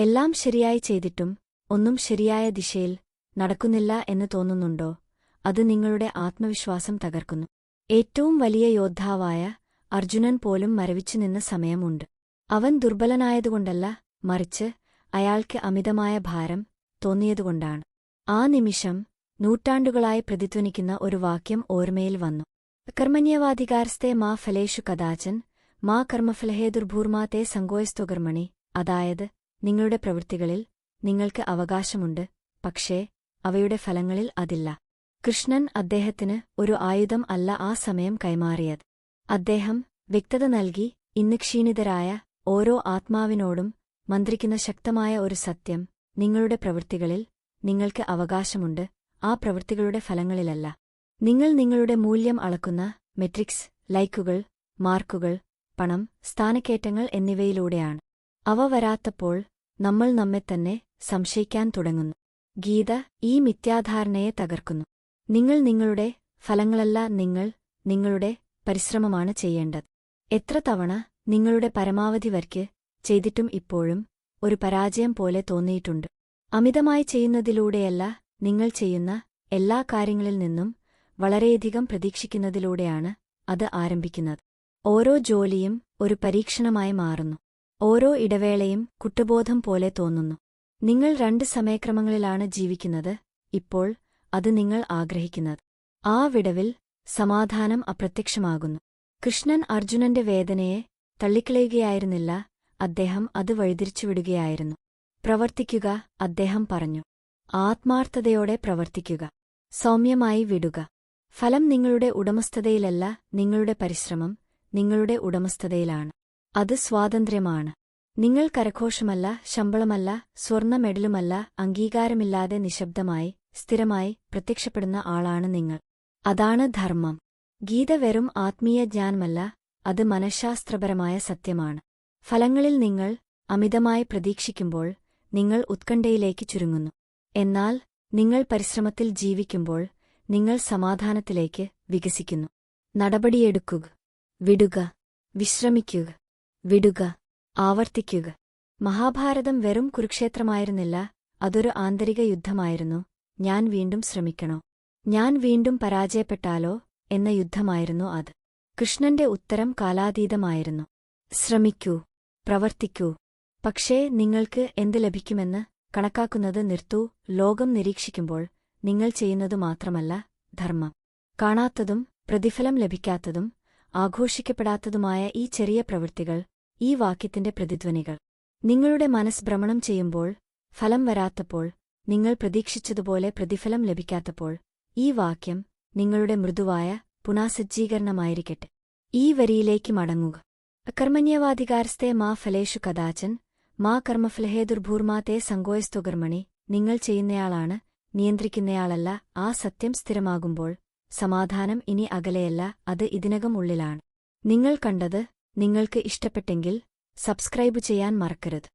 എല്ലാം ശരിയായി ചെയ്തിട്ടും ഒന്നും ശരിയായ ദിശയിൽ നടക്കുന്നില്ല എന്ന് തോന്നുന്നുണ്ടോ? അത് നിങ്ങളുടെ ആത്മവിശ്വാസം തകർക്കുന്നു. ഏറ്റവും വലിയ യോദ്ധാവായ അർജുനൻ പോലും മരവിച്ചു നിന്ന സമയമുണ്ട്. അവൻ ദുർബലനായതുകൊണ്ടല്ല മറിച്ച് അയാൾക്ക് അമിതമായ ഭാരം തോന്നിയതുകൊണ്ടാണ്. ആ നിമിഷം നൂറ്റാണ്ടുകളായി പ്രതിധ്വനിക്കുന്ന ഒരു വാക്യം ഓർമ്മയിൽ വന്നു. കർമ്മണ്യവാധികാരസ്ഥെ മാ ഫലേഷു കഥാചൻ മാ കർമ്മഫലഹേ ദുർഭൂർമാ തേ സങ്കോയസ്തുകർമ്മണി അതായത് നിങ്ങളുടെ പ്രവൃത്തികളിൽ നിങ്ങൾക്ക് അവകാശമുണ്ട് പക്ഷേ അവയുടെ ഫലങ്ങളിൽ അതില്ല. കൃഷ്ണൻ അദ്ദേഹത്തിന് ഒരു ആയുധം അല്ല ആ സമയം കൈമാറിയത്. അദ്ദേഹം വ്യക്തത നൽകി ഇന്ന് ക്ഷീണിതരായ ഓരോ ആത്മാവിനോടും മന്ത്രിക്കുന്ന ശക്തമായ ഒരു സത്യം നിങ്ങളുടെ പ്രവൃത്തികളിൽ നിങ്ങൾക്ക് അവകാശമുണ്ട് ആ പ്രവൃത്തികളുടെ ഫലങ്ങളിലല്ല. നിങ്ങൾ നിങ്ങളുടെ മൂല്യം അളക്കുന്ന മെട്രിക്സ് ലൈക്കുകൾ മാർക്കുകൾ പണം സ്ഥാനക്കയറ്റങ്ങൾ എന്നിവയിലൂടെയാണ്. അവ വരാത്തപ്പോൾ നമ്മൾ നമ്മെ തന്നെ സംശയിക്കാൻ തുടങ്ങുന്നു. ഗീത ഈ മിഥ്യാധാരണയെ തകർക്കുന്നു. നിങ്ങൾ നിങ്ങളുടെ ഫലങ്ങളല്ല നിങ്ങൾ നിങ്ങളുടെ പരിശ്രമമാണ് ചെയ്യേണ്ടത്. എത്ര തവണ നിങ്ങളുടെ പരമാവധി വർക്ക് ചെയ്തിട്ടും ഇപ്പോഴും ഒരു പരാജയം പോലെ തോന്നിയിട്ടുണ്ട്. അമിതമായി ചെയ്യുന്നതിലൂടെയല്ല നിങ്ങൾ ചെയ്യുന്ന എല്ലാ കാര്യങ്ങളിൽ നിന്നും വളരെയധികം പ്രതീക്ഷിക്കുന്നതിലൂടെയാണ് അത് ആരംഭിക്കുന്നത്. ഓരോ ജോലിയും ഒരു പരീക്ഷണമായി മാറുന്നു. ഓരോ ഇടവേളയും കുട്ടുബോധം പോലെ തോന്നുന്നു. നിങ്ങൾ രണ്ട് സമയക്രമങ്ങളിലാണ് ജീവിക്കുന്നത് ഇപ്പോൾ അത് നിങ്ങൾ ആഗ്രഹിക്കുന്നത്. ആ വിടവിൽ സമാധാനം അപ്രത്യക്ഷമാകുന്നു. കൃഷ്ണൻ അർജുനന്റെ വേദനയെ തള്ളിക്കളയുകയായിരുന്നില്ല അദ്ദേഹം അത് വഴിതിരിച്ചുവിടുകയായിരുന്നു. പ്രവർത്തിക്കുക അദ്ദേഹം പറഞ്ഞു. ആത്മാർത്ഥതയോടെ പ്രവർത്തിക്കുക. സൗമ്യമായി വിടുക. ഫലം നിങ്ങളുടെ ഉടമസ്ഥതയിലല്ല നിങ്ങളുടെ പരിശ്രമം നിങ്ങളുടെ ഉടമസ്ഥതയിലാണ്. അത് സ്വാതന്ത്ര്യമാണ്. നിങ്ങൾ കരഘോഷമല്ല ശമ്പളമല്ല സ്വർണ മെഡലുമല്ല അംഗീകാരമില്ലാതെ നിശബ്ദമായി സ്ഥിരമായി പ്രത്യക്ഷപ്പെടുന്ന ആളാണ് നിങ്ങൾ. അതാണ് ധർമ്മം. ഗീത വെറും ആത്മീയ ജ്ഞാനമല്ല അത് മനഃശാസ്ത്രപരമായ സത്യമാണ്. ഫലങ്ങളിൽ നിങ്ങൾ അമിതമായി പ്രതീക്ഷിക്കുമ്പോൾ നിങ്ങൾ ഉത്കണ്ഠയിലേക്ക് ചുരുങ്ങുന്നു. എന്നാൽ നിങ്ങൾ പരിശ്രമത്തിൽ ജീവിക്കുമ്പോൾ നിങ്ങൾ സമാധാനത്തിലേക്ക് വികസിക്കുന്നു. നടപടിയെടുക്കുക വിടുക വിശ്രമിക്കുക. വിടുക. ആവർത്തിക്കുക. മഹാഭാരതം വെറും കുരുക്ഷേത്രമായിരുന്നില്ല അതൊരു ആന്തരിക യുദ്ധമായിരുന്നു. ഞാൻ വീണ്ടും ശ്രമിക്കണോ? ഞാൻ വീണ്ടും പരാജയപ്പെട്ടാലോ എന്ന യുദ്ധമായിരുന്നു അത്. കൃഷ്ണന്റെ ഉത്തരം കാലാതീതമായിരുന്നു. ശ്രമിക്കൂ പ്രവർത്തിക്കൂ. പക്ഷേ നിങ്ങൾക്ക് എന്ത് ലഭിക്കുമെന്ന് കണക്കാക്കുന്നത് നിർത്തൂ. ലോകം നിരീക്ഷിക്കുമ്പോൾ നിങ്ങൾ ചെയ്യുന്നതു മാത്രമല്ല ധർമ്മം. കാണാത്തതും പ്രതിഫലം ലഭിക്കാത്തതും ആഘോഷിക്കപ്പെടാത്തതുമായ ഈ ചെറിയ പ്രവൃത്തികൾ ഈ വാക്യത്തിന്റെ പ്രതിധ്വനികൾ. നിങ്ങളുടെ മനസ്സ് ഭ്രമണം ചെയ്യുമ്പോൾ ഫലം വരാത്തപ്പോൾ നിങ്ങൾ പ്രതീക്ഷിച്ചതുപോലെ പ്രതിഫലം ലഭിക്കാത്തപ്പോൾ ഈ വാക്യം നിങ്ങളുടെ മൃദുവായ പുനാസജ്ജീകരണമായിരിക്കട്ടെ. ഈ വരിയിലേക്ക് മടങ്ങുക. അകർമ്മണ്യവാധികാരസ്ഥെ മാ ഫലേഷു കഥാചൻ മാ കർമ്മഫലഹേ ദുർഭൂർമാ തേ സങ്കോയസ്തുകർമ്മണി നിങ്ങൾ ചെയ്യുന്നയാളാണ് നിയന്ത്രിക്കുന്നയാളല്ല ആ സത്യം സ്ഥിരമാകുമ്പോൾ സമാധാനം ഇനി അകലെയല്ല അത് ഇതിനകം ഉള്ളിലാണ്. നിങ്ങൾ കണ്ടത് നിങ്ങൾക്ക് ഇഷ്ടപ്പെട്ടെങ്കിൽ സബ്സ്ക്രൈബ് ചെയ്യാൻ മറക്കരുത്.